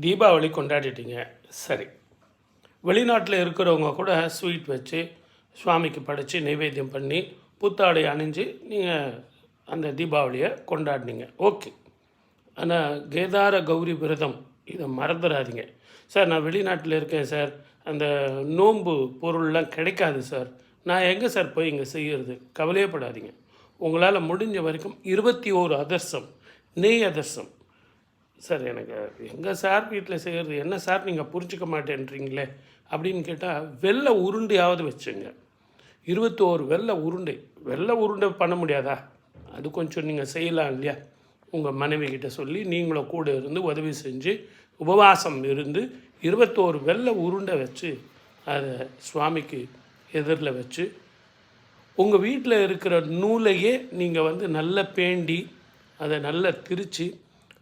தீபாவளி கொண்டாடிட்டீங்க. சரி. வெளிநாட்டில் இருக்கிறவங்க கூட ஸ்வீட் வச்சு சுவாமிக்கு படைத்து நைவேத்தியம் பண்ணி புத்தாடை அணிஞ்சு நீங்கள் அந்த தீபாவளியை கொண்டாடினீங்க. ஓகே. ஆனால் கேதார கௌரி விரதம் இதை மறந்துடாதீங்க. சார் நான் வெளிநாட்டில் இருக்கேன் சார். அந்த நோன்பு பொருள்லாம் கிடைக்காது சார். நான் எங்கே சார் போய் இங்கே செய்கிறது கவலையப்படாதீங்க. உங்களால் முடிஞ்ச வரைக்கும் இருபத்தி ஓரு அதர்சம் நெய் அதர்சம் சார் எனக்கு எங்கள் சார் வீட்டில் செய்கிறது என்ன சார் நீங்கள் புரிஞ்சிக்க மாட்டேன்றீங்களே அப்படின்னு கேட்டால் வெள்ளை உருண்டையாவது வச்சுங்க. இருபத்தோரு வெள்ளை உருண்டை. வெள்ளை உருண்டை பண்ண முடியாதா? அது கொஞ்சம் நீங்கள் செய்யலாம் இல்லையா? உங்கள் மனைவி கிட்ட சொல்லி நீங்களும் கூட இருந்து உதவி செஞ்சு உபவாசம் இருந்து இருபத்தோரு வெள்ளை உருண்டை வச்சு அதை சுவாமிக்கு எதிரில் வச்சு உங்கள் வீட்டில் இருக்கிற நூலையே நீங்கள் வந்து நல்லா பேண்டி அதை நல்லா திரித்து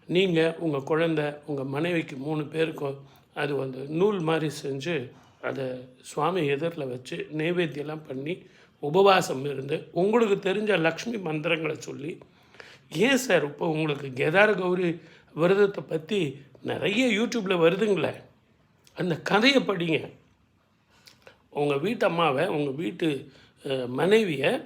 நீங்கள் உங்கள் குழந்தை உங்கள் மனைவிக்கு மூணு பேருக்கும் அது வந்து நூல் மாதிரி செஞ்சு அதை சுவாமி எதிரில் வச்சு நைவேத்தியெல்லாம் பண்ணி உபவாசம் இருந்து உங்களுக்கு தெரிஞ்ச லக்ஷ்மி மந்திரங்களை சொல்லி ஏன் சார் இப்போ உங்களுக்கு கேதார கௌரி விரதத்தை பற்றி நிறைய யூடியூப்பில் வருதுங்களே? அந்த கதையை படிங்க. உங்கள் வீட்டு அம்மாவை உங்கள் வீட்டு மனைவியை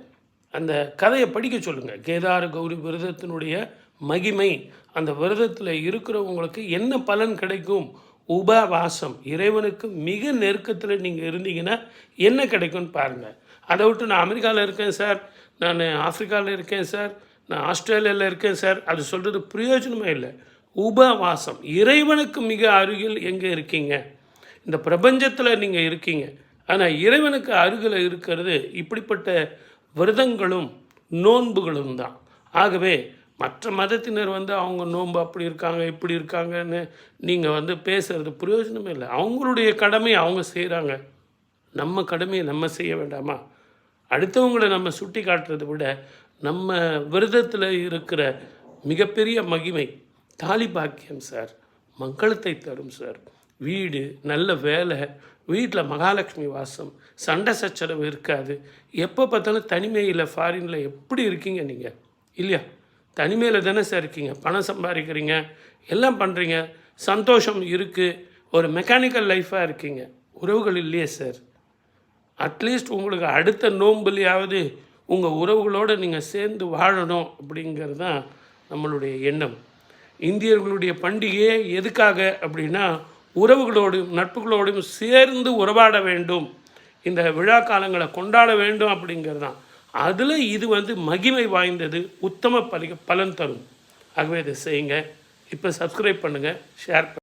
அந்த கதையை படிக்க சொல்லுங்கள் கேதார கௌரி விரதத்தினுடைய மகிமை அந்த விரதத்தில் இருக்கிறவங்களுக்கு என்ன பலன் கிடைக்கும்? உபவாசம். இறைவனுக்கு மிக நெருக்கத்தில் நீங்கள் இருந்தீங்கன்னா என்ன கிடைக்கும்னு பாருங்கள் அதை விட்டு நான் அமெரிக்காவில் இருக்கேன் சார். நான் ஆஃப்ரிக்காவில் இருக்கேன் சார். நான் ஆஸ்திரேலியாவில் இருக்கேன் சார். அது சொல்கிறது பிரயோஜனமே இல்லை. உபவாசம். இறைவனுக்கு மிக அருகில் எங்கே இருக்கீங்க? இந்த பிரபஞ்சத்தில் நீங்கள் இருக்கீங்க. ஆனால் இறைவனுக்கு அருகில் இருக்கிறது இப்படிப்பட்ட விரதங்களும் நோன்புகளும் தான். ஆகவே மற்ற மதத்தினர் வந்து அவங்க நோன்பு அப்படி இருக்காங்க இப்படி இருக்காங்கன்னு நீங்கள் வந்து பேசுகிறது பிரயோஜனமே இல்லை. அவங்களுடைய கடமை அவங்க செய்கிறாங்க நம்ம கடமையை நம்ம செய்ய வேண்டாமா? அடுத்தவங்களை நம்ம சுட்டி காட்டுறதை விட நம்ம விரதத்தில் இருக்கிற மிகப்பெரிய மகிமை தாலி பாக்கியம் சார். மங்களத்தை தரும் சார். வீடு நல்ல வேலை வீட்டில் மகாலட்சுமி வாசம் சண்டை சச்சரவு இருக்காது. எப்போ பார்த்தாலும் தனிமையில் ஃபாரினில் எப்படி இருக்கீங்க நீங்கள் இல்லையா? தனிமையில் தானே சார் இருக்கீங்க? பணம் சம்பாதிக்கிறீங்க. எல்லாம் பண்ணுறீங்க சந்தோஷம் இருக்குது ஒரு மெக்கானிக்கல் லைஃப்பாக இருக்கீங்க. உறவுகள் இல்லையே சார். அட்லீஸ்ட் உங்களுக்கு அடுத்த நோன்புலையாவது உங்கள் உறவுகளோடு நீங்கள் சேர்ந்து வாழணும் அப்படிங்கிறது தான் நம்மளுடைய எண்ணம். இந்தியர்களுடைய பண்டிகையே எதுக்காக அப்படின்னா உறவுகளோடும் நட்புகளோடும் சேர்ந்து உறவாட வேண்டும். இந்த விழா காலங்களை கொண்டாட வேண்டும் அப்படிங்கிறது தான் அதில் இது வந்து மகிமை வாய்ந்தது உத்தம பலி பலன் தரும். ஆகவே இதை செய்யுங்க. இப்போ சப்ஸ்கிரைப் பண்ணுங்கள் ஷேர் பண்ணுங்கள்